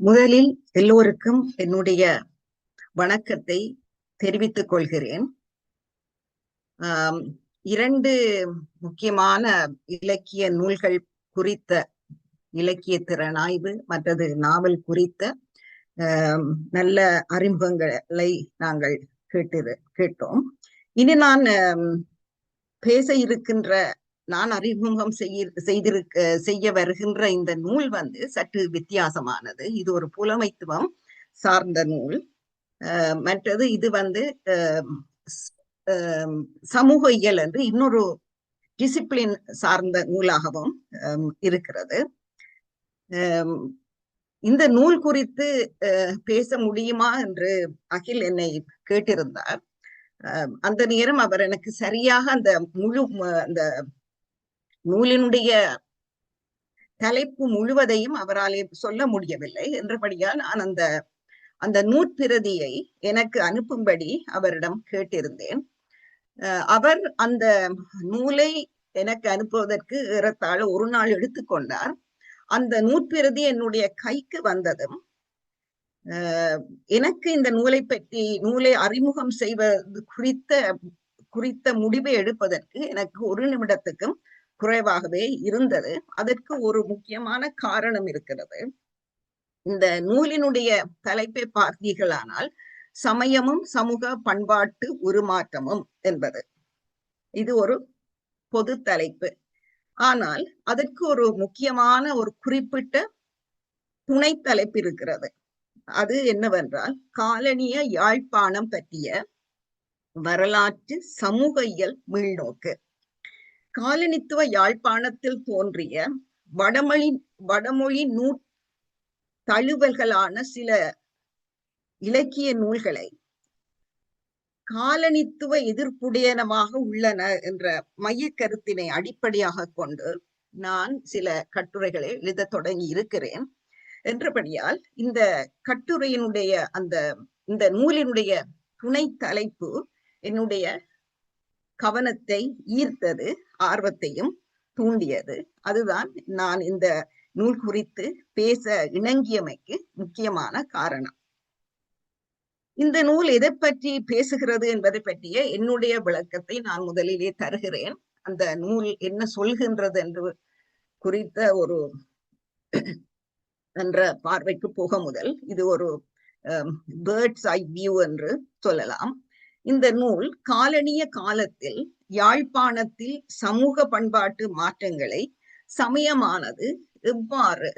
முதலில் எல்லோருக்கும் என்னுடைய வணக்கத்தை தெரிவித்துக் கொள்கிறேன். இரண்டு முக்கியமான இலக்கிய நூல்கள் குறித்த இலக்கிய திறனாய்வு மற்றது நாவல் குறித்த நல்ல அறிமுகங்களை நாங்கள் கேட்டு கேட்டோம். இனி நான் பேச இருக்கின்ற நான் அறிமுகம் செய்ய செய்திருக்க செய்ய வருகின்ற இந்த நூல் வந்து சற்று வித்தியாசமானது. இது ஒரு புலமைத்துவம் சார்ந்த நூல். மற்றது இது வந்து சமூக இயல் என்று இன்னொரு டிசிப்ளின் சார்ந்த நூலாகவும் அஹ் இருக்கிறது. இந்த நூல் குறித்து பேச முடியுமா என்று அகில் என்னை கேட்டிருந்தார். அஹ் அந்த நேரம் அவர் எனக்கு சரியாக அந்த முழு அந்த நூலினுடைய தலைப்பு முழுவதையும் அவராலே சொல்ல முடியவில்லை. என்றபடியால் நான் அந்த அந்த நூற்பிரதியை எனக்கு அனுப்பும்படி அவரிடம் கேட்டிருந்தேன். அஹ் அவர் அந்த நூலை எனக்கு அனுப்புவதற்கு ஏறத்தாழ ஒரு நாள் எடுத்துக்கொண்டார் அந்த நூற்பிரதி என்னுடைய கைக்கு வந்ததும் எனக்கு இந்த நூலை பற்றி நூலை அறிமுகம் செய்வது குறித்த குறித்த முடிவை எடுப்பதற்கு எனக்கு ஒரு நிமிடத்துக்கும் குறைவாகவே இருந்தது. அதற்கு ஒரு முக்கியமான காரணம் இருக்கிறது. இந்த நூலினுடைய தலைப்பை பார்த்தீர்களானால் சமயமும் சமூக பண்பாட்டு உருமாற்றமும் என்பது. இது ஒரு பொது தலைப்பு. ஆனால் அதற்கு ஒரு முக்கியமான ஒரு குறிப்பிட்ட துணை தலைப்பு இருக்கிறது. அது என்னவென்றால் காலனிய யாழ்ப்பாணம் பற்றிய வரலாற்று சமூக இயல் மீள்நோக்கு. காலனித்துவ யாழ்ப்பாணத்தில் தோன்றிய வடமொழி வடமொழி நூ தழுவல்களான சில இலக்கிய நூல்களை காலனித்துவ எதிர்ப்புடையனமாக உள்ளன என்ற மைய கருத்தினை அடிப்படையாக கொண்டு நான் சில கட்டுரைகளை எழுதத் தொடங்கி இருக்கிறேன். என்றபடியால் இந்த கட்டுரையினுடைய அந்த இந்த நூலினுடைய துணை தலைப்பு என்னுடைய கவனத்தை ஈர்த்தது ஆர்வத்தையும் தூண்டியது. அதுதான் நான் இந்த நூல் குறித்து பேச இணங்கியமைக்கு முக்கியமான காரணம். இந்த நூல் எதை பற்றி பேசுகிறது என்பதை பற்றிய என்னுடைய விளக்கத்தை நான் முதலிலே தருகிறேன். அந்த நூல் என்ன சொல்கின்றது என்று குறித்த ஒரு என்ற பார்வைக்கு போக முதல் இது ஒரு பேர்ட்ஸ் ஐ வியூ என்று சொல்லலாம். இந்த நூல் காலனிய காலத்தில் யாழ்ப்பாணத்தில் சமூக பண்பாட்டு மாற்றங்களை சமயமானது எவ்வாறு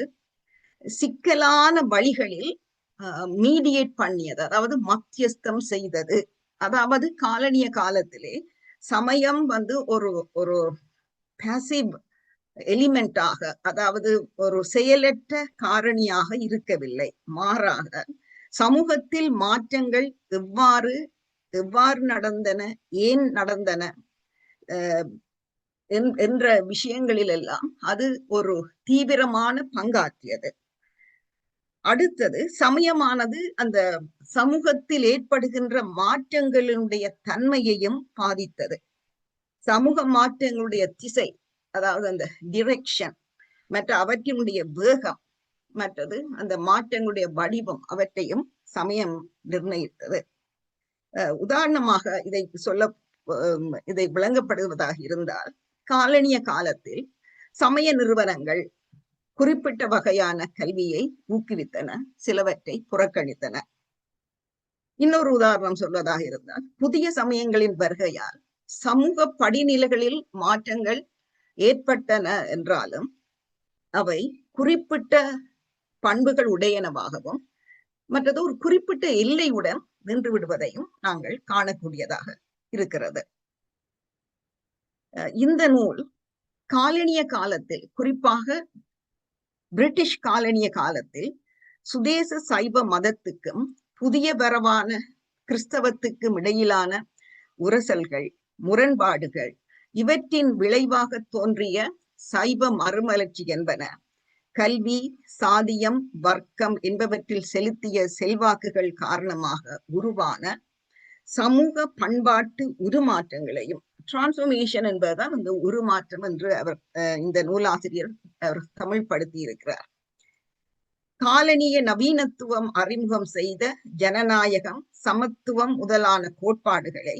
சிக்கலான வழிகளில் மீடியேட் பண்ணியது அதாவது மத்தியஸ்தம் செய்தது. அதாவது காலனிய காலத்திலே சமயம் வந்து ஒரு ஒரு பேசிவ் எலிமெண்டாக அதாவது ஒரு செயலற்ற காரணியாக இருக்கவில்லை. மாறாக சமூகத்தில் மாற்றங்கள் எவ்வாறு எவ்வாறு நடந்தன ஏன் நடந்தன என்ற விஷயங்களில் எல்லாம் அது ஒரு தீவிரமான பங்காற்றியது. அடுத்தது சமயமானது அந்த சமூகத்தில் ஏற்படுகின்ற மாற்றங்களினுடைய தன்மையையும் பாதித்தது. சமூக மாற்றங்களுடைய திசை அதாவது அந்த டிரெக்ஷன் மற்ற அவற்றினுடைய வேகம் மற்றது அந்த மாற்றங்களுடைய வடிவம் அவற்றையும் சமயம் நிர்ணயித்தது. உதாரணமாக இதை சொல்ல இதை விளங்கப்படுவதாக இருந்தால் காலனிய காலத்தில் சமய நிறுவனங்கள் குறிப்பிட்ட வகையான கல்வியை ஊக்குவித்தன சிலவற்றை புறக்கணித்தன. இன்னொரு உதாரணம் சொல்வதாக இருந்தால் புதிய சமயங்களின் வருகையால் சமூக படிநிலைகளில் மாற்றங்கள் ஏற்பட்டன என்றாலும் அவை குறிப்பிட்ட பண்புகள் உடையனவாகவும் மற்றது ஒரு குறிப்பிட்ட எல்லையுடன் நின்று விடுவதையும் நாங்கள் காணக்கூடியதாக இருக்கிறது. இந்த நூல் காலனிய காலத்தில் குறிப்பாக பிரிட்டிஷ் காலனிய காலத்தில் சுதேச சைவ மதத்துக்கும் புதிய வரவான கிறிஸ்தவத்துக்கும் இடையிலான உரசல்கள் முரண்பாடுகள் இவற்றின் விளைவாக தோன்றிய சைவ மறுமலர்ச்சி என்பன கல்வி சாதியம் வர்க்கம் என்பவற்றில் செலுத்திய செல்வாக்குகள் காரணமாக உருவான சமூக பண்பாட்டு உருமாற்றங்களையும் டிரான்ஸ்பர்மேஷன் என்பதுதான் அந்த உருமாற்றம் என்று அவர் இந்த நூலாசிரியர் அவர் தமிழ்படுத்தி இருக்கிறார் காலனிய நவீனத்துவம் அறிமுகம் செய்த ஜனநாயகம் சமத்துவம் முதலான கோட்பாடுகளை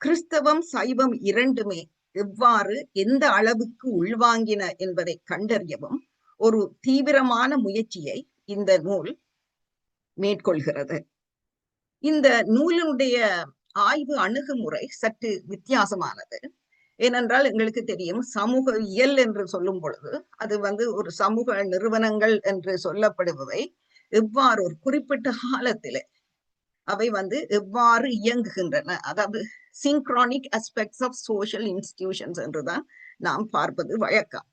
கிறிஸ்தவம் சைவம் இரண்டுமே எவ்வாறு எந்த அளவுக்கு உள்வாங்கின என்பதை கண்டறியவும் ஒரு தீவிரமான முயற்சியை இந்த நூல் மேற்கொள்கிறது. இந்த நூலினுடைய ஆய்வு அணுகுமுறை சற்று வித்தியாசமானது. ஏனென்றால் எங்களுக்கு தெரியும் சமூக இயல் என்று சொல்லும் பொழுது அது வந்து ஒரு சமூக நிறுவனங்கள் என்று சொல்லப்படுபவை எவ்வாறு ஒரு குறிப்பிட்ட காலத்திலே அவை வந்து எவ்வாறு இயங்குகின்றன. அதாவது synchronic aspects of social institutions என்றுதான் நாம் பார்ப்பது வழக்கம்.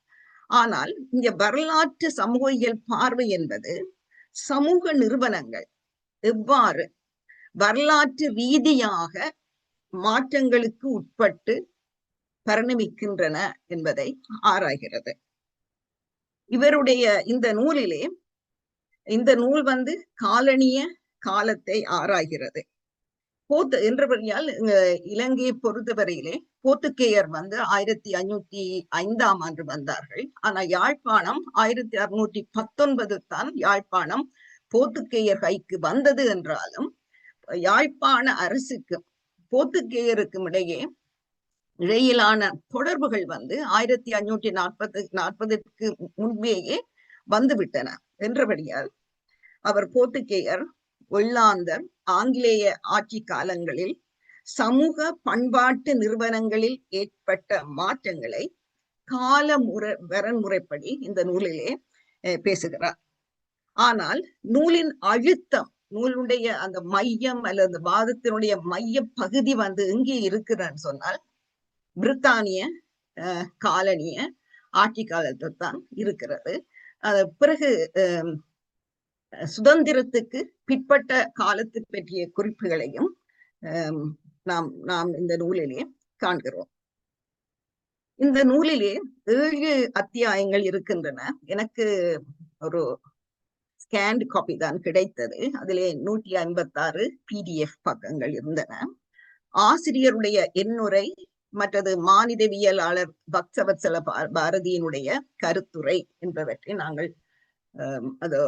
ஆனால் இங்க வரலாற்று சமூகியல் பார்வை என்பது சமூக நிறுவனங்கள் எவ்வாறு வரலாற்று ரீதியாக மாற்றங்களுக்கு உட்பட்டு பரிணமிக்கின்றன என்பதை ஆராய்கிறது. இவருடைய இந்த நூலிலே இந்த நூல் வந்து காலனிய காலத்தை ஆராய்கிறது. போத்து என்றபடியால் இலங்கையை பொறுத்தவரையிலே போத்துக்கேயர் வந்து ஆயிரத்தி ஐநூத்தி ஐந்தாம் ஆண்டு வந்தார்கள். ஆனா யாழ்ப்பாணம் ஆயிரத்தி அறுநூற்றி பத்தொன்பது தான் யாழ்ப்பாணம் போர்த்துக்கேயர் கைக்கு வந்தது என்றாலும் யாழ்ப்பாண அரசுக்கும் போர்த்துக்கேயருக்கும் இடையே இடையிலான தொடர்புகள் வந்து ஆயிரத்தி ஐநூத்தி நாற்பது நாற்பதுக்கு முன்பேயே வந்துவிட்டன. என்றபடியால் அவர் போர்த்துக்கேயர் ஒல்லாந்தர் ஆங்கிலேய ஆட்சி காலங்களில் சமூக பண்பாட்டு நிறுவனங்களில் ஏற்பட்ட மாற்றங்களை கால முறை வரன்முறைப்படி இந்த நூலிலே பேசுகிறார். ஆனால் நூலின் அழுத்தம் நூலுடைய அந்த மையம் அல்லது வாதத்தினுடைய மைய பகுதி வந்து எங்கே இருக்கிறன்னு சொன்னால் பிரித்தானிய காலனிய ஆட்சி காலத்தில் தான் இருக்கிறது. பிறகு சுதந்திரத்துக்கு பிற்பட்ட காலத்து பற்றிய குறிப்புகளையும் நாம் நாம் இந்த நூலிலே காண்கிறோம். இந்த நூலிலே ஏழு அத்தியாயங்கள் இருக்கின்றன. எனக்கு ஒரு ஸ்கேண்ட் காப்பி தான் கிடைத்தது. அதிலே நூற்றி ஐம்பத்தாறு பிடிஎஃப் பக்கங்கள் இருந்தன. ஆசிரியருடைய எண்ணுரை மற்றது மானிடவியலாளர் பக்தவத்சல பாரதியினுடைய கருத்துரை என்பவற்றை நாங்கள் அது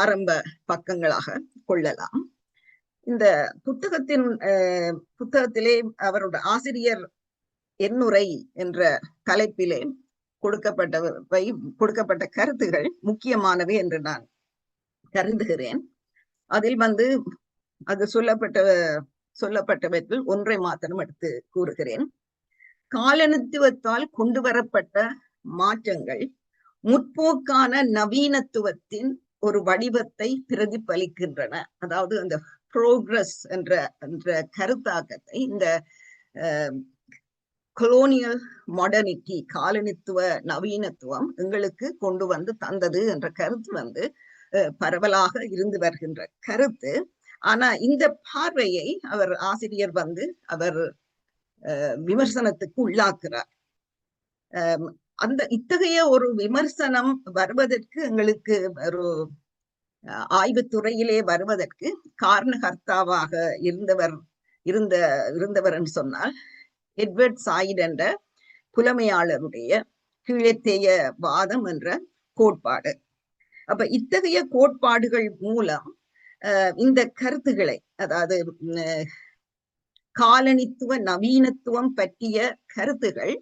ஆரம்ப பக்கங்களாக கொள்ளலாம். இந்த புத்தகத்தின் புத்தகத்திலே அவருடைய ஆசிரியர் எண்ணுரை என்ற தலைப்பிலே கொடுக்கப்பட்டவை கொடுக்கப்பட்ட கருத்துகள் முக்கியமானவை என்று நான் கருதுகிறேன். அதில் வந்து அது சொல்லப்பட்ட சொல்லப்பட்டவற்றில் ஒன்றை மாத்திரம் எடுத்து கூறுகிறேன். காலனித்துவத்தால் கொண்டு வரப்பட்ட மாற்றங்கள் முற்போக்கான நவீனத்துவத்தின் ஒரு வடிவத்தை பிரதிபலிக்கின்றன. அதாவது அந்த புரோக்ரஸ் என்ற என்ற கருத்தாக்கத்தை இந்த கொலோனியல் மாடர்னிட்டி காலனித்துவ நவீனத்துவம் எங்களுக்கு கொண்டு வந்து தந்தது என்ற கருத்து வந்து பரவலாக இருந்து வருகின்ற கருத்து. ஆனா இந்த பார்வையை அவர் ஆசிரியர் வந்து அவர் விமர்சனத்துக்கு உள்ளாக்குறார். அந்த இத்தகைய ஒரு விமர்சனம் வருவதற்கு எங்களுக்கு ஒரு ஆய்வுத்துறையிலே வருவதற்கு காரணகர்த்தாவாக இருந்தவர் இருந்த இருந்தவர் என்று சொன்னால் எட்வர்ட் சாயிட் என்ற புலமையாளருடைய கீழத்தேய வாதம் என்ற கோட்பாடு. அப்ப இத்தகைய கோட்பாடுகள் மூலம் இந்த கருத்துக்களை அதாவது காலனித்துவ நவீனத்துவம் பற்றிய கருத்துகள்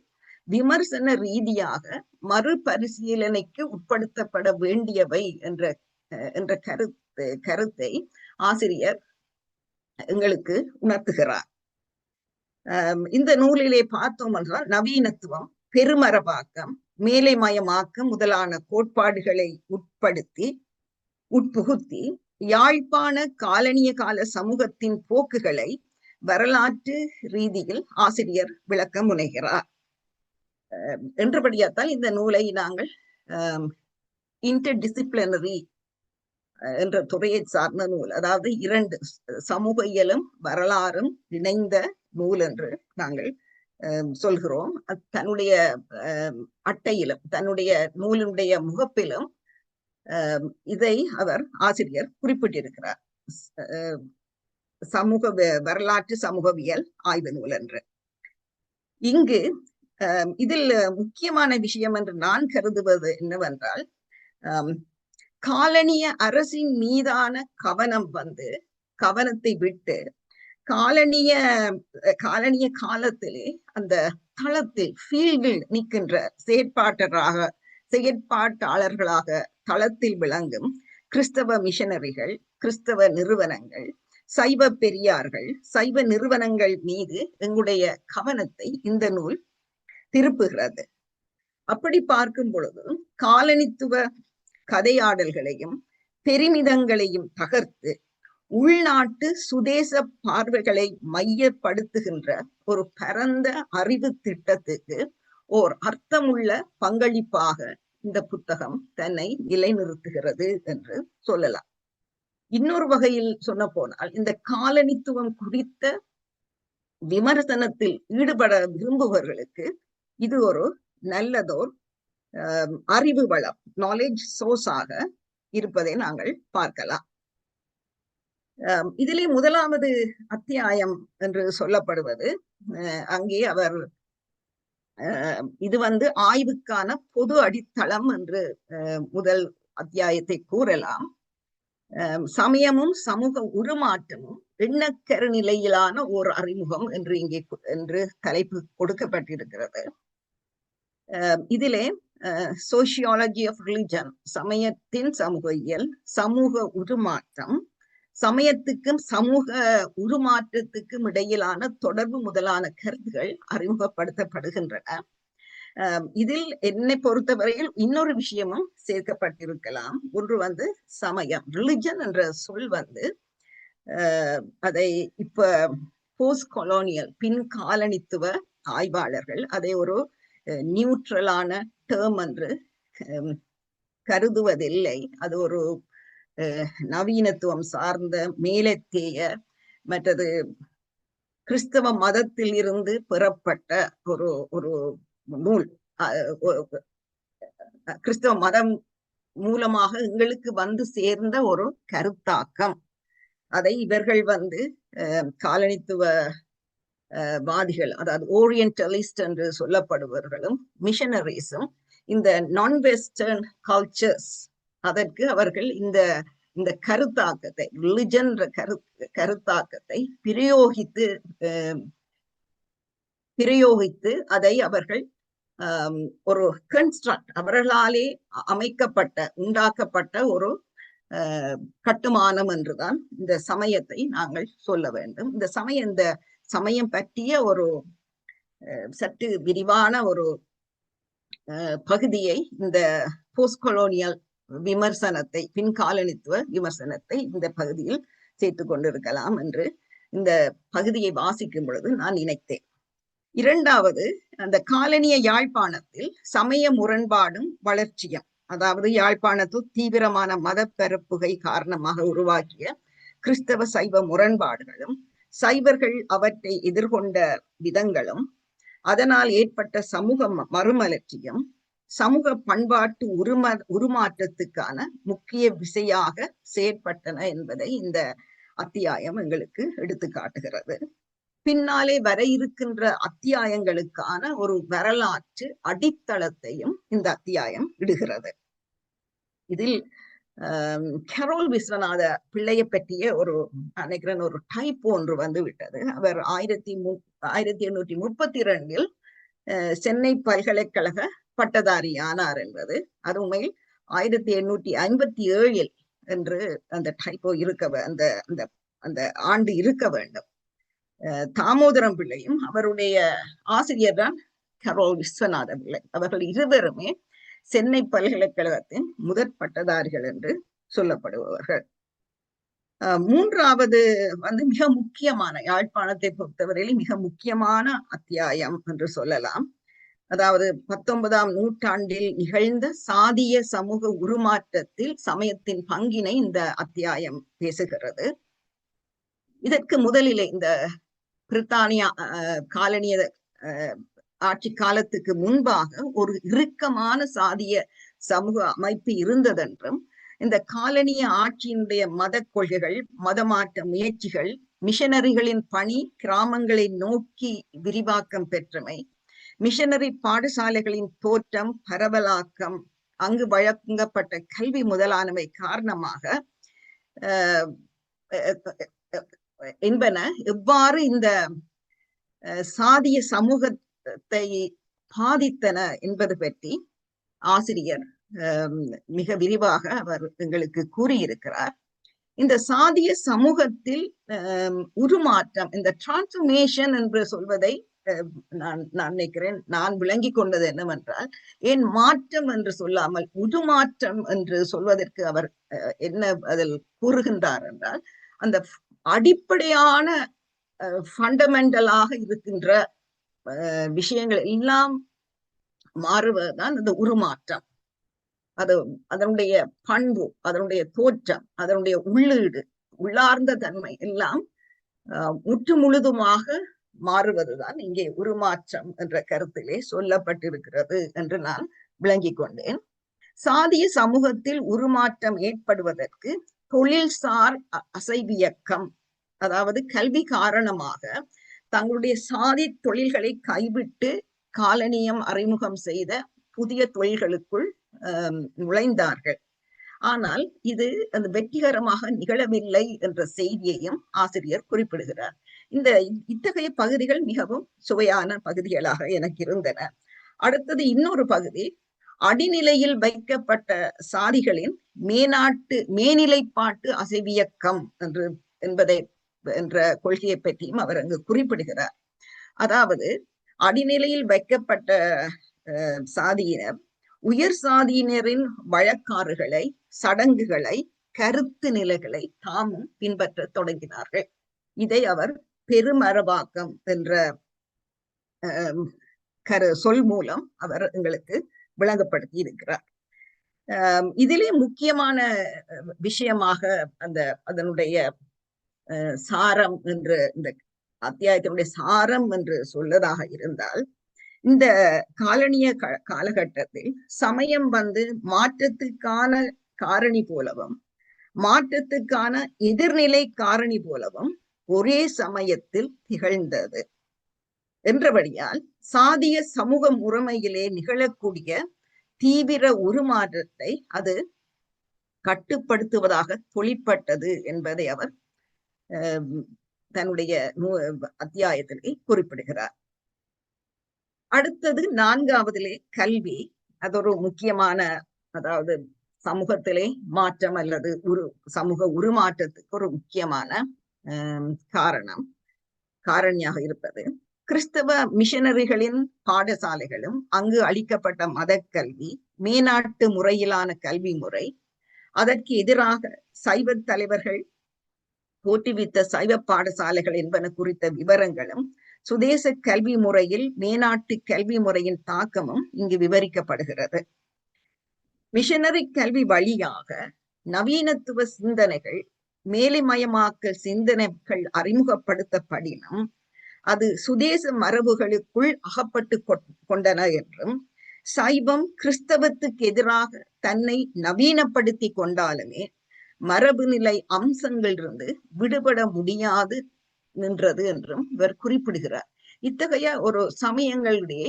விமர்சன ரீதியாக மறுபரிசீலனைக்கு உட்படுத்தப்பட வேண்டியவை என்ற என்ற கருத்து கருத்தை ஆசிரியர் எங்களுக்கு உணர்த்துகிறார். இந்த நூலிலே பார்த்தோம் என்றால் நவீனத்துவம் பெருமரபாக்கம் மேலைமயமாக்கம் முதலான கோட்பாடுகளை உட்படுத்தி உட்புகுத்தி யாழ்ப்பாண காலனிய கால சமூகத்தின் போக்குகளை வரலாற்று ரீதியில் ஆசிரியர் விளக்க முனைகிறார். என்றபடியாத்தால் இந்த நூலை நாங்கள் இன்டர் டிசிப்ளினரி என்ற துறையை சார்ந்த நூல் அதாவது இரண்டு சமூக இயலும் வரலாறும் இணைந்த நூல் என்று நாங்கள் சொல்கிறோம். தன்னுடைய அட்டையிலும் தன்னுடைய நூலினுடைய முகப்பிலும் இதை அவர் ஆசிரியர் குறிப்பிட்டிருக்கிறார். சமூக வரலாற்று சமூகவியல் ஆய்வு நூல் என்று. இங்கு இதில் முக்கியமான விஷயம் என்று நான் கருதுவது என்னவென்றால் காலனிய அரசின் மீதான கவனம் வந்து கவனத்தை விட்டு காலனிய காலனிய காலத்திலே அந்த தளத்தில் ஃபீல்டில் நிற்கின்ற செயற்பாட்டராக செயற்பாட்டாளர்களாக தளத்தில் விளங்கும் கிறிஸ்தவ மிஷனரிகள் கிறிஸ்தவ நிறுவனங்கள் சைவ பெரியார்கள் சைவ நிறுவனங்கள் மீது எங்களுடைய கவனத்தை இந்த நூல் திருப்புகிறது. அப்படி பார்க்கும் பொழுது காலனித்துவ கதையாடல்களையும் பெருமிதங்களையும் தகர்த்து உள்நாட்டு சுதேச பார்வைகளை மையப்படுத்துகின்ற ஒரு பரந்த அறிவு திட்டத்துக்கு ஓர் அர்த்தமுள்ள பங்களிப்பாக இந்த புத்தகம் தன்னை நிலைநிறுத்துகிறது என்று சொல்லலாம். இன்னொரு வகையில் சொன்ன போனால் இந்த காலனித்துவம் குறித்த விமர்சனத்தில் ஈடுபட விரும்புபவர்களுக்கு இது ஒரு நல்லதோர் அறிவு வளம் நாலேஜ் ஆக இருப்பதை நாங்கள் பார்க்கலாம். இதிலே முதலாவது அத்தியாயம் என்று சொல்லப்படுவது அங்கே அவர் இது வந்து ஆய்வுக்கான பொது அடித்தளம் என்று முதல் அத்தியாயத்தை கூறலாம். சமயமும் சமூக உருமாற்றமும் எண்ணக்கரு நிலையிலான ஓர் அறிமுகம் என்று இங்கே என்று தலைப்பு கொடுக்கப்பட்டிருக்கிறது. இதிலே சோசியாலஜி ஆஃப் ரிலிஜன் சமயத்தின் சமூகியல் சமூக உருமாற்றம் சமயத்துக்கும் சமூக உருமாற்றத்துக்கும் இடையிலான தொடர்பு முதலான கருத்துகள் அறிமுகப்படுத்தப்படுகின்றன. இதில் என்னை பொறுத்தவரையில் இன்னொரு விஷயமும் சேர்க்கப்பட்டிருக்கலாம். ஒன்று வந்து சமயம் ரிலிஜன் என்ற சொல் வந்து அதை இப்ப போஸ்ட் கொலோனியல் பின் காலனித்துவ ஆய்வாளர்கள் அதை ஒரு நியூட்ரலான டேர்ம் என்று கருதுவதில்லை. அது ஒரு நவீனத்துவம் சார்ந்த மேலத்தேய மற்றது கிறிஸ்தவ மதத்தில் இருந்து பெறப்பட்ட ஒரு ஒரு நூல். கிறிஸ்தவ மதம் மூலமாக எங்களுக்கு வந்து சேர்ந்த ஒரு கருத்தாக்கம். அதை இவர்கள் வந்து காலனித்துவ வாதிகள் அதாவது ஓரியன்டலிஸ்ட் என்று சொல்லப்படுபவர்களும் மிஷனரிஸும் இந்த நான் வெஸ்டர்ன் கல்ச்சர்ஸ் அதற்கு அவர்கள் இந்த இந்த கருத்தாக்கத்தை ரிலிஜன் கரு கருத்தாக்கத்தை பிரயோகித்து பிரயோகித்து அதை அவர்கள் ஒரு கன்ஸ்ட்ரக்ட் அவர்களாலே அமைக்கப்பட்ட உண்டாக்கப்பட்ட ஒரு கட்டுமானம் என்றுதான் இந்த சமயத்தை நாங்கள் சொல்ல வேண்டும். இந்த சமயம் இந்த சமயம் பற்றிய ஒரு சற்று விரிவான ஒரு பகுதியை இந்த போஸ்ட் கொலோனியல் விமர்சனத்தை பின்காலனித்துவ விமர்சனத்தை இந்த பகுதியில் சேர்த்து கொண்டிருக்கலாம் என்று இந்த பகுதியை வாசிக்கும் பொழுது நான் நினைத்தேன். இரண்டாவது அந்த காலனிய யாழ்ப்பாணத்தில் சமய முரண்பாடும் வளர்ச்சியும் அதாவது யாழ்ப்பாணத்தில் தீவிரமான மத பரப்புகை காரணமாக உருவாக்கிய கிறிஸ்தவ சைவ முரண்பாடுகளும் சைவர்கள் அவற்றை எதிர்கொண்ட விதங்களும் அதனால் ஏற்பட்ட சமூக மறுமலர்ச்சியும் சமூக பண்பாட்டு உரும உருமாற்றத்துக்கான முக்கிய விசையாக செயற்பட்டன என்பதை இந்த அத்தியாயம் எங்களுக்கு எடுத்து காட்டுகிறது. பின்னாலே வர இருக்கின்ற அத்தியாயங்களுக்கான ஒரு வரலாற்று அடித்தளத்தையும் இந்த அத்தியாயம் இடுகிறது. இதில் கரோல் விஸ்வநாத பிள்ளைய பற்றிய ஒரு நினைக்கிறேன் ஒரு டைப் ஒன்று வந்து விட்டது அவர் ஆயிரத்தி மு ஆயிரத்தி எண்ணூற்றி முப்பத்தி ரெண்டில் சென்னை பல்கலைக்கழக பட்டதாரி ஆனார் என்பது. அது உண்மையில் ஆயிரத்தி எண்ணூற்றி ஐம்பத்தி ஏழில் என்று அந்த டைப்போ இருக்க அந்த அந்த அந்த ஆண்டு இருக்க வேண்டும். தாமோதரம் பிள்ளையும் அவருடைய ஆசிரியர் தான் கரோல் விஸ்வநாத பிள்ளை. அவர்கள் இருவருமே சென்னை பல்கலைக்கழகத்தின் முதற் பட்டதாரிகள் என்று சொல்லப்படுபவர்கள். மூன்றாவது வந்து மிக முக்கியமான யாழ்ப்பாணத்தை பொறுத்தவரையில் மிக முக்கியமான அத்தியாயம் என்று சொல்லலாம். அதாவது பத்தொன்பதாம் நூற்றாண்டில் நிகழ்ந்த சாதிய சமூக உருமாற்றத்தில் சமயத்தின் பங்கினை இந்த அத்தியாயம் பேசுகிறது. இதற்கு முதலிலே இந்த பிரித்தானியா காலனிய ஆட்சி காலத்துக்கு முன்பாக ஒரு இறுக்கமான சாதிய சமூக அமைப்பு இருந்ததென்றும் இந்த காலனிய ஆட்சியினுடைய மத கொள்கைகள் மதமாற்ற முயற்சிகள் மிஷனரிகளின் பணி கிராமங்களை நோக்கி விரிவாக்கம் பெற்றமை மிஷனரி பாடசாலைகளின் தோற்றம் பரவலாக்கம் அங்கு வழங்கப்பட்ட கல்வி முதலானவை காரணமாக என்பன எவ்வாறு இந்த சாதிய சமூக பாதித்தன என்பது பற்றி ஆசிரியர் மிக விரிவாக அவர் எங்களுக்கு கூறியிருக்கிறார். இந்த சாதிய சமூகத்தில் உருமாற்றம் இந்த டிரான்ஸ்ஃபர்மேஷன் என்று சொல்வதை நான் நான் நினைக்கிறேன் நான் விளங்கி கொண்டது என்னவென்றால் ஏன் மாற்றம் என்று சொல்லாமல் உருமாற்றம் என்று சொல்வதற்கு அவர் என்ன அதில் கூறுகின்றார் என்றால் அந்த அடிப்படையான ஃபண்டமெண்டலாக இருக்கின்ற விஷயங்கள் எல்லாம் மாறுவதுதான் அந்த உருமாற்றம். அது அதனுடைய பண்பு அதனுடைய தோற்றம் அதனுடைய உள்ளீடு உள்ளார்ந்த தன்மை எல்லாம் முற்று முழுதுமாக மாறுவதுதான் இங்கே உருமாற்றம் என்ற கருத்திலே சொல்லப்பட்டிருக்கிறது என்று நான் விளங்கிக் கொண்டேன். சாதிய சமூகத்தில் உருமாற்றம் ஏற்படுவதற்கு தொழில்சார் அசைவியக்கம் அதாவது கல்வி காரணமாக தங்களுடைய சாதி தொழில்களை கைவிட்டு காலனியம் அறிமுகம் செய்த புதிய தொழில்களுக்குள் நுழைந்தார்கள். ஆனால் இது அந்த வெற்றிகரமாக நிகழவில்லை என்ற செய்தியையும் ஆசிரியர் குறிப்பிடுகிறார். இந்த இத்தகைய பகுதிகள் மிகவும் சுவையான பகுதிகளாக எனக்கு இருந்தன. அடுத்தது இன்னொரு பகுதி அடிநிலையில் வைக்கப்பட்ட சாதிகளின் மேநாட்டு மேநிலைப்பாட்டு அசைவியக்கம் என்று என்பதை என்ற கொள்கையை பற்றியும் அவர் அங்கு குறிப்பிடுகிறார். அதாவது அடிநிலையில் வைக்கப்பட்ட சாதியினர் உயர் சாதியினரின் வழக்காறுகளை சடங்குகளை கருத்து நிலைகளை தாமும் பின்பற்ற தொடங்கினார்கள். இதை அவர் பெருமரபாக்கம் என்ற கரு சொல் மூலம் அவர் எங்களுக்கு விளங்கப்படுத்தி இருக்கிறார் இதிலே முக்கியமான விஷயமாக அந்த அதனுடைய சாரம் என்று இந்த அத்தியாயத்தினுடைய சாரம் என்று சொல்லதாக இருந்தால் இந்த காலனிய காலகட்டத்தில் சமயம் வந்து மாற்றத்துக்கான காரணி போலவும் மாற்றத்துக்கான எதிர்நிலை காரணி போலவும் ஒரே சமயத்தில் திகழ்ந்தது. என்றபடியால் சாதிய சமூக முறைமையிலே நிகழக்கூடிய தீவிர உருமாற்றத்தை அது கட்டுப்படுத்துவதாக தொழிற்பட்டது என்பதை அவர் தன்னுடைய அத்தியாயத்திலே குறிப்பிடுகிறார். அடுத்தது நான்காவதிலே கல்வி. அது ஒரு முக்கியமான அதாவது சமூகத்திலே மாற்றம் அல்லது உரு சமூக உருமாற்றத்துக்கு ஒரு முக்கியமான காரணம் காரணியாக இருப்பது. கிறிஸ்தவ மிஷனரிகளின் பாடசாலைகளும் அங்கு அளிக்கப்பட்ட மத கல்வி மேநாட்டு முறையிலான கல்வி முறை அதற்கு எதிராக சைவ தலைவர்கள் போட்டிவித்த சைவ பாடசாலைகள் என்பன குறித்த விவரங்களும் சுதேச கல்வி முறையில் மேநாட்டு கல்வி முறையின் தாக்கமும் இங்கு விவரிக்கப்படுகிறது. மிஷனரி கல்வி வழியாக நவீனத்துவ சிந்தனைகள் மேலைமயமாக்கல் சிந்தனைகள் அறிமுகப்படுத்தப்படினும் அது சுதேச மரபுகளுக்குள் அகப்பட்டு கொண்டன என்றும் சைவம் கிறிஸ்தவத்துக்கு எதிராக தன்னை நவீனப்படுத்தி கொண்டாலுமே மரபு நிலை அம்சங்களிலிருந்து விடுபட முடியாது நின்றது என்றும் இவர் குறிப்பிடுகிறார். இத்தகைய ஒரு சமயங்களுடைய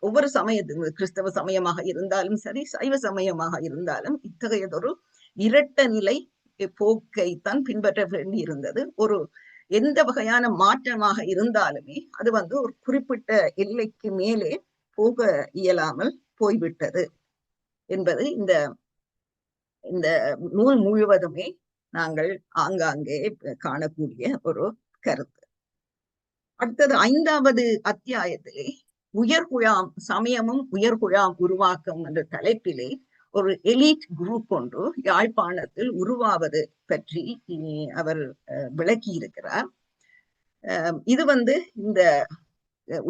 ஒவ்வொரு சமயத்து கிறிஸ்தவ சமயமாக இருந்தாலும் சரி சைவ சமயமாக இருந்தாலும் இத்தகையதொரு இரட்ட நிலை போக்கை தான் பின்பற்ற வேண்டி இருந்தது ஒரு எந்த வகையான மாற்றமாக இருந்தாலுமே அது வந்து ஒரு குறிப்பிட்ட எல்லைக்கு மேலே போக இயலாமல் போய்விட்டது என்பது இந்த இந்த நூல் முழுவதுமே நாங்கள் ஆங்காங்கே காணக்கூடிய ஒரு கருத்து. அடுத்தது ஐந்தாவது அத்தியாயத்திலே உயர்குழாம் சமயமும் உயர்குழாம் உருவாக்கம் என்ற தலைப்பிலே ஒரு எலிட் குரூப் ஒன்று யாழ்ப்பாணத்தில் உருவாவது பற்றி அவர் விளக்கி இருக்கிறார் இது வந்து இந்த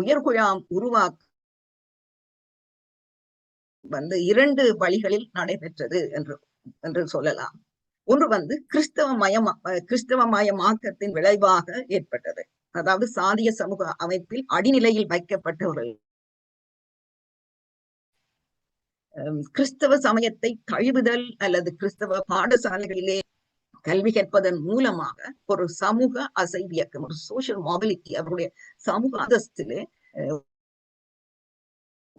உயர்குழாம் உருவாக்க வந்து இரண்டு வழிகளில் நடைபெற்றது என்று என்று சொல்லலாம். ஒன்று வந்து கிறிஸ்தவ மயமா கிறிஸ்தவ மயமாக்கத்தின் விளைவாக ஏற்பட்டது. அதாவது சாதிய சமூக அமைப்பில் அடிநிலையில் வைக்கப்பட்டவர்கள். கிறிஸ்தவ சமயத்தை தழுவுதல் அல்லது கிறிஸ்தவ பாடசாலைகளிலே கல்வி கற்பதன் மூலமாக ஒரு சமூக அசைவியக்கம் ஒரு சோசியல் மொபிலிட்டி அவருடைய சமூக அந்தஸ்திலே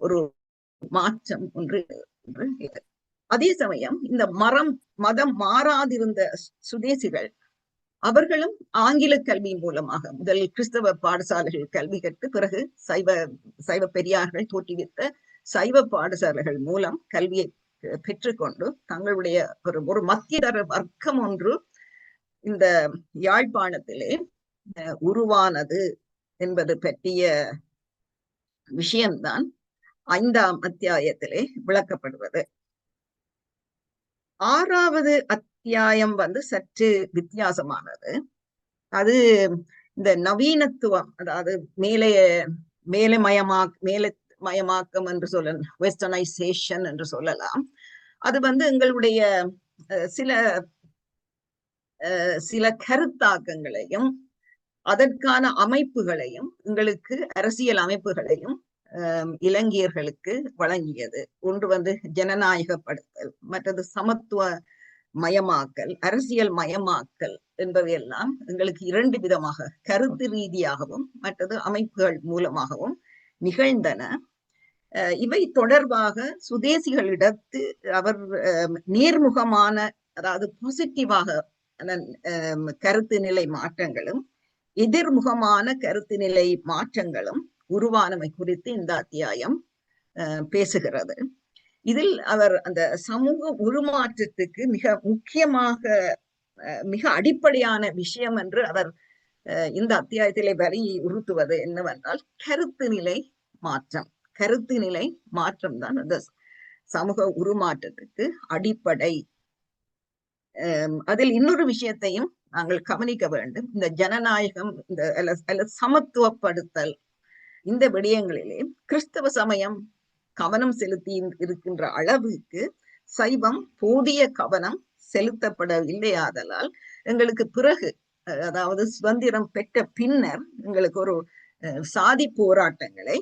ஒரு மாற்றம் ஒன்று என்று அதே சமயம் இந்த மரம் மதம் மாறாதிருந்த சுதேசிகள் அவர்களும் ஆங்கில கல்வி மூலமாக முதல் கிறிஸ்தவ பாடசாலைகள் கல்வி கற்று பிறகு சைவ சைவ பெரியார்கள் தோற்றுவித்த சைவ பாடசாலைகள் மூலம் கல்வியை பெற்றுக்கொண்டு தங்களுடைய ஒரு ஒரு மத்தியதர வர்க்கம் ஒன்று இந்த யாழ்ப்பாணத்திலே உருவானது என்பது பற்றிய விஷயம்தான் ஐந்தாம் அத்தியாயத்திலே விளக்கப்படுவது. ஆறாவது அத்தியாயம் வந்து சற்று வித்தியாசமானது. அது இந்த நவீனத்துவம் அதாவது மேலே மேலே மயமா மேலே மயமாக்கம் என்று சொல்ல வெஸ்டர்னைசேஷன் என்று சொல்லலாம். அது வந்து எங்களுடைய சில சில கருத்தாக்கங்களையும் அதற்கான அமைப்புகளையும் எங்களுக்கு அரசியல் அமைப்புகளையும் இலங்கையர்களுக்கு வழங்கியது. ஒன்று வந்து ஜனநாயகப்படுத்தல் மற்றது சமத்துவ மயமாக்கல் அரசியல் மயமாக்கல் என்பவையெல்லாம் எங்களுக்கு இரண்டு விதமாக கருத்து ரீதியாகவும் மற்றது அமைப்புகள் மூலமாகவும் நிகழ்ந்தன. இவை தொடர்பாக சுதேசிகளிடத்து அவர் நேர்முகமான அதாவது பாசிட்டிவாக கருத்து நிலை மாற்றங்களும் எதிர்முகமான கருத்து நிலை மாற்றங்களும் உருவானமை குறித்து இந்த அத்தியாயம் பேசுகிறது. இதில் அவர் அந்த சமூக உருமாற்றத்துக்கு மிக முக்கியமாக மிக அடிப்படையான விஷயம் என்று அவர் இந்த அத்தியாயத்திலே வரி உறுத்துவது என்னவென்றால் கருத்து நிலை மாற்றம். கருத்து நிலை மாற்றம் தான் அந்த சமூக உருமாற்றத்துக்கு அடிப்படை. அதில் இன்னொரு விஷயத்தையும் நாங்கள் கவனிக்க வேண்டும். இந்த ஜனநாயகம் இந்த அல்ல சமத்துவப்படுத்தல் இந்த விடயங்களிலே கிறிஸ்தவ சமயம் கவனம் செலுத்தி இருக்கின்ற அளவுக்கு சைவம் போதிய கவனம் செலுத்தப்படவில்லையாதலால் எங்களுக்கு பிறகு அதாவது சுதந்திரம் பெற்ற பின்னர் எங்களுக்கு ஒரு சாதி போராட்டங்களை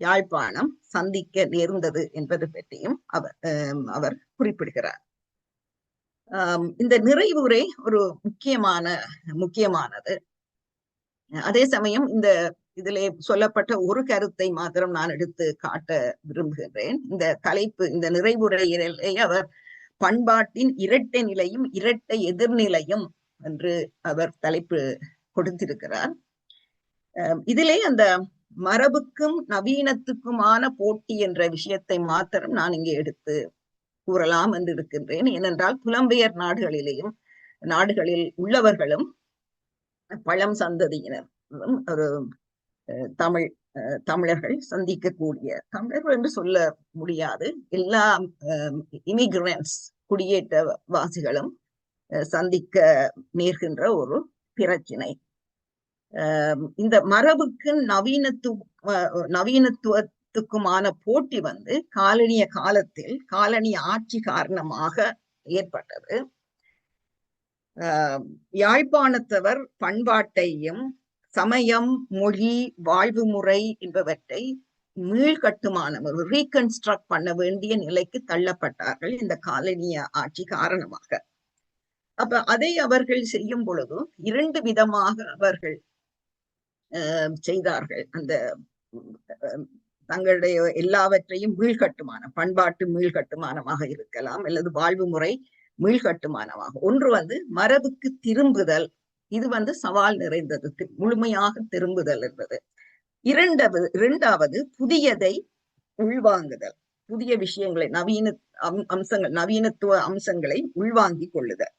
யாழ்ப்பாணம் சந்திக்க நேர்ந்தது என்பது பற்றியும் அவர் அவர் குறிப்பிடுகிறார். இந்த நிறைவுரை ஒரு முக்கியமான முக்கியமானது. அதே சமயம் இந்த இதிலே சொல்லப்பட்ட ஒரு கருத்தை மாத்திரம் நான் எடுத்து காட்ட விரும்புகின்றேன். இந்த தலைப்பு இந்த நிறைவுரையிலே அவர் பண்பாட்டின் இரட்டை நிலையும் இரட்டை எதிர்நிலையும் என்று அவர் தலைப்பு கொடுத்திருக்கிறார். இதிலே அந்த மரபுக்கும் நவீனத்துக்குமான போட்டி என்ற விஷயத்தை மாத்திரம் நான் இங்கே எடுத்து கூறலாம் என்று இருக்கின்றேன். ஏனென்றால் புலம்பெயர் நாடுகளிலேயும் நாடுகளில் உள்ளவர்களும் பழம் சந்ததியினர் ஒரு தமிழ் தமிழர்கள் சந்திக்கக்கூடிய தமிழர்கள் என்று சொல்ல முடியாது. எல்லா இமிகிரன்ஸ் குடியேற்ற வாசிகளும் சந்திக்க நேர்கின்ற ஒரு பிரச்சினை. இந்த மரபுக்கு நவீனத்து நவீனத்துவத்துக்குமான போட்டி வந்து காலனிய காலத்தில் காலனி ஆட்சி காரணமாக ஏற்பட்டது. யாழ்ப்பாணத்தவர் பண்பாட்டையும் சமயம் மொழி வாழ்வு முறை என்பவற்றை மீள்கட்டுமானம் ஒரு ரீகன்ஸ்ட்ரக்ட் பண்ண வேண்டிய நிலைக்கு தள்ளப்பட்டார்கள் இந்த காலனிய ஆட்சி காரணமாக. அப்ப அதை அவர்கள் செய்யும் பொழுது இரண்டு விதமாக அவர்கள் செய்தார்கள். அந்த தங்களுடைய எல்லாவற்றையும் மீள்கட்டுமானம் பண்பாட்டு மீள்கட்டுமானமாக இருக்கலாம் அல்லது வாழ்வு முறை மீள்கட்டுமானமாக. ஒன்று வந்து மரபுக்கு திரும்புதல். இது வந்து சவால் நிறைந்தது முழுமையாக திரும்புதல் என்பது. இரண்டாவது இரண்டாவது புதியதை உள்வாங்குதல் புதிய விஷயங்களை நவீன அம்சங்கள் நவீனத்துவ அம்சங்களை உள்வாங்கி கொள்ளுதல்.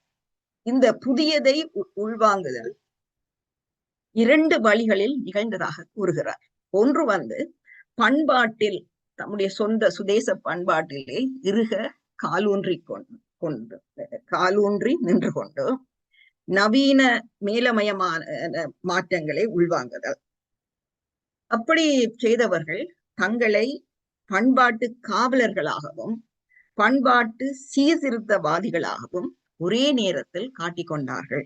இந்த புதியதை உள்வாங்குதல் இரண்டு வழிகளில் நிகழ்ந்ததாக கூறுகிறார். ஒன்று வந்து பண்பாட்டில் தம்முடைய சொந்த சுதேச பண்பாட்டிலே இருக காலூன்றி கொண்டு காலூன்றி நின்று கொண்டு நவீன மேலமயமான மாற்றங்களை உள்வாங்குதல். அப்படி செய்தவர்கள் தங்களை பண்பாட்டு காவலர்களாகவும் பண்பாட்டு சீர்திருத்தவாதிகளாகவும் ஒரே நேரத்தில் காட்டிக்கொண்டார்கள்.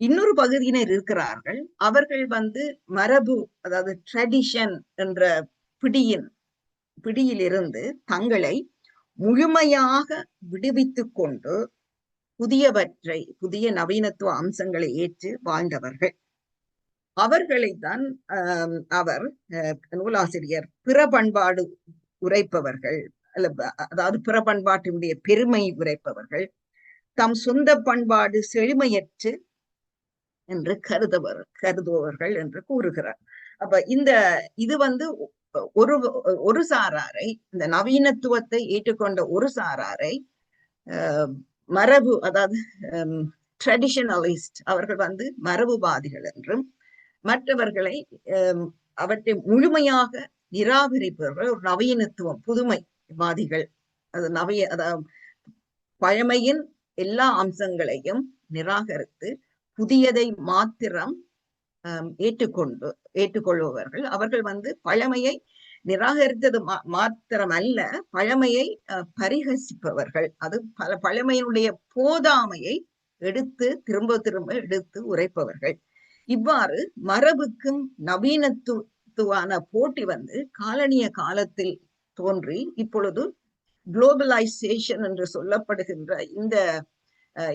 இன்னொரு பகுதியினர் இருக்கிறார்கள். அவர்கள் வந்து மரபு அதாவது ட்ரெடிஷன் என்ற பிடியின் பிடியிலிருந்து தங்களை முழுமையாக விடுவித்துக் கொண்டு புதியவற்றை புதிய நவீனத்துவ அம்சங்களை ஏற்று வாழ்ந்தவர்கள். அவர்களைத்தான் அவர் நூலாசிரியர் பிற பண்பாடு உரைப்பவர்கள் அல்ல அதாவது பிற பண்பாட்டினுடைய பெருமை உரைப்பவர்கள் தம் சொந்த பண்பாடு செழுமையற்று என்று கருதவர் கருதுபவர்கள் என்று கூறுகிறார். அப்ப இந்த இது வந்து ஒரு ஒரு சாராரை இந்த நவீனத்துவத்தை ஏற்றுக்கொண்ட ஒரு சாராரை மரபு அதாவது ட்ரெடிஷனலிஸ்ட் அவர்கள் வந்து மரபுவாதிகள் என்றும் மற்றவர்களை அவற்றை முழுமையாக நிராகரிப்பவர்கள் ஒரு நவீனத்துவம் புதுமைவாதிகள். அது நவீன அதாவது பழமையின் எல்லா அம்சங்களையும் நிராகரித்து புதியதை மாத்திரம் ஏற்றுக்கொண்டு ஏற்றுக்கொள்பவர்கள். அவர்கள் வந்து பழமையை நிராகரித்தது மாத்திரம் அல்ல பழமையை பரிகசிப்பவர்கள். அது பல பழமையினுடைய போதாமையை எடுத்து திரும்ப திரும்ப எடுத்து உரைப்பவர்கள். இவ்வாறு மரபுக்கும் நவீனத்துவான போட்டி வந்து காலனிய காலத்தில் தோன்றி இப்பொழுது குளோபலைசேஷன் என்று சொல்லப்படுகின்ற இந்த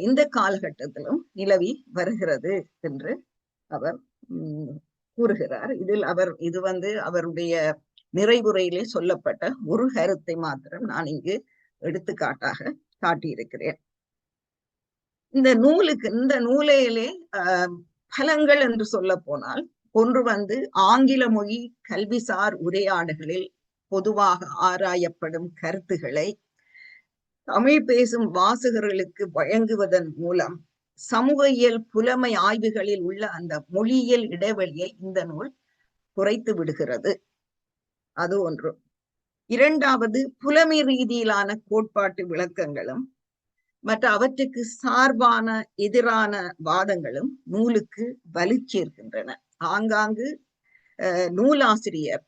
இந்த காலகட்டத்திலும் நிலவி வருகிறது என்று அவர் கூறுகிறார். இதில் அவர் இது வந்து அவருடைய நிறைவுரையிலே சொல்லப்பட்ட ஒரு கருத்தை மாத்திரம் நான் இங்கு எடுத்துக்காட்டாக காட்டியிருக்கிறேன். இந்த நூலுக்கு இந்த நூலையிலே பலங்கள் என்று சொல்ல போனால் ஒன்று வந்து ஆங்கில மொழி கல்விசார் உரையாடுகளில் பொதுவாக ஆராயப்படும் கருத்துக்களை தமிழ் பேசும் வாசகர்களுக்கு வழங்குவதன் மூலம் சமூகியல் புலமை ஆய்வுகளில் உள்ள அந்த மொழியியல் இடைவெளியை இந்த நூல் குறைத்து விடுகிறது. அது ஒன்று. இரண்டாவது புலமை ரீதியிலான கோட்பாட்டு விளக்கங்களும் மற்ற அவற்றுக்கு சார்பான எதிரான வாதங்களும் நூலுக்கு வலு சேர்க்கின்றன ஆங்காங்கு நூலாசிரியர்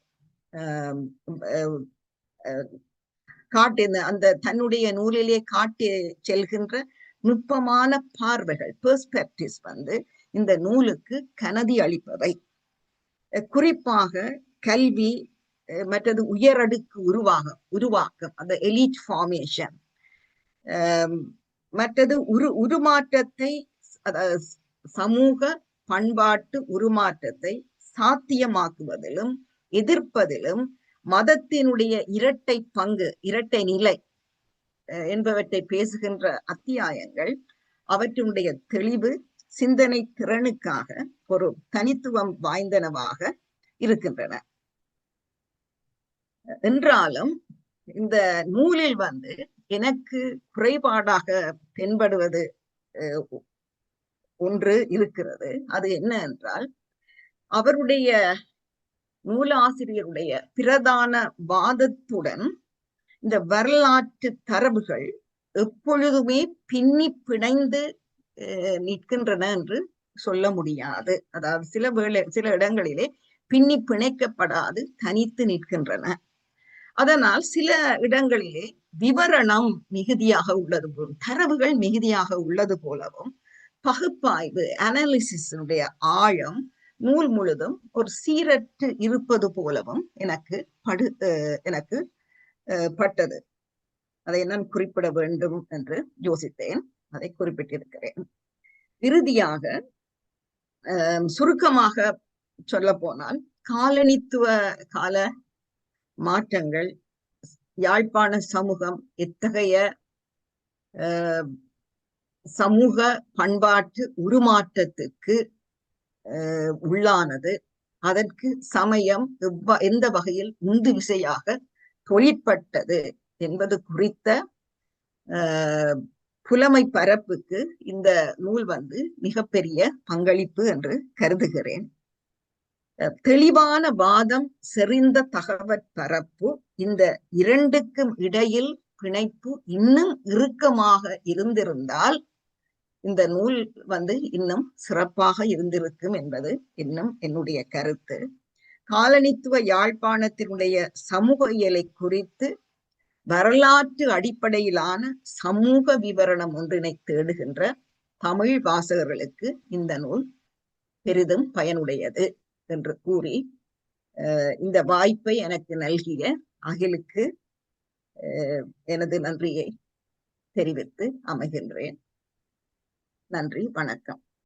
காட்டு அந்த தன்னுடைய நூலிலே காட்டி செல்கின்ற நுட்பமான பார்வைகள் பெர்ஸ்பெக்டிவ்ஸ் வந்து இந்த நூலுக்கு கனதி அளிப்பவை. குறிப்பாக கல்வி மற்றது உயரடுக்கு உருவாக உருவாக்கம் அந்த எலிட் ஃபார்மேஷன் மற்றது உரு உருமாற்றத்தை சமூக பண்பாட்டு உருமாற்றத்தை சாத்தியமாக்குவதிலும் எதிர்ப்பதிலும் மதத்தினுடைய இரட்டை பங்கு இரட்டை நிலை என்பவற்றை பேசுகின்ற அத்தியாயங்கள் அவற்றினுடைய தெளிவு சிந்தனை திறனுக்காக ஒரு தனித்துவம் வாய்ந்தனவாக இருக்கின்றன என்றாலும் இந்த நூலில் வந்து எனக்கு குறைபாடாக தென்படுவது ஒன்று இருக்கிறது. அது என்ன என்றால் அவருடைய நூலாசிரியருடைய பிரதான வாதத்துடன் இந்த வரலாற்று தரவுகள் எப்பொழுதுமே பின்னி பிணைந்து நிற்கின்றன என்று சொல்ல முடியாது. அதாவது சில வேளை சில இடங்களிலே பின்னி பிணைக்கப்படாது தனித்து நிற்கின்றன. அதனால் சில இடங்களிலே விவரணம் மிகுதியாக உள்ளது போலும் தரவுகள் மிகுதியாக உள்ளது போலவும் பகுப்பாய்வு அனாலிசிஸுடைய ஆழம் நூல் முழுதும் ஒரு சீரற்று இருப்பது போலவும் எனக்கு படு எனக்கு பட்டது. அதை நான் குறிப்பிட வேண்டும் என்று யோசித்தேன். அதை குறிப்பிட்டிருக்கிறேன். இறுதியாக சுருக்கமாக சொல்ல போனால் காலனித்துவ கால மாற்றங்கள் யாழ்ப்பாண சமூகம் எத்தகைய சமூக பண்பாட்டு உருமாற்றத்துக்கு உள்ளானது. அதற்கு சமயம் எந்த வகையில் உந்து விசையாக தொழிற்பட்டது என்பது குறித்த புலமை பரப்புக்கு இந்த நூல் வந்து மிகப்பெரிய பங்களிப்பு என்று கருதுகிறேன். தெளிவான வாதம் செறிந்த தகவற் பரப்பு இந்த இரண்டுக்கும் இடையில் பிணைப்பு இன்னும் இறுக்கமாக இருந்திருந்தால் இந்த நூல் வந்து இன்னும் சிறப்பாக இருந்திருக்கும் என்பது இன்னும் என்னுடைய கருத்து. காலனித்துவ யாழ்ப்பாணத்தினுடைய சமூக இயலை குறித்து வரலாற்று அடிப்படையிலான சமூக விவரணம் ஒன்றினை தேடுகின்ற தமிழ் வாசகர்களுக்கு இந்த நூல் பெரிதும் பயனுடையது. என்று கூறி இந்த வாய்ப்பை எனக்கு நல்கிய அகிலுக்கு எனது நன்றியை தெரிவித்து அமைகின்றேன். நன்றி வணக்கம்.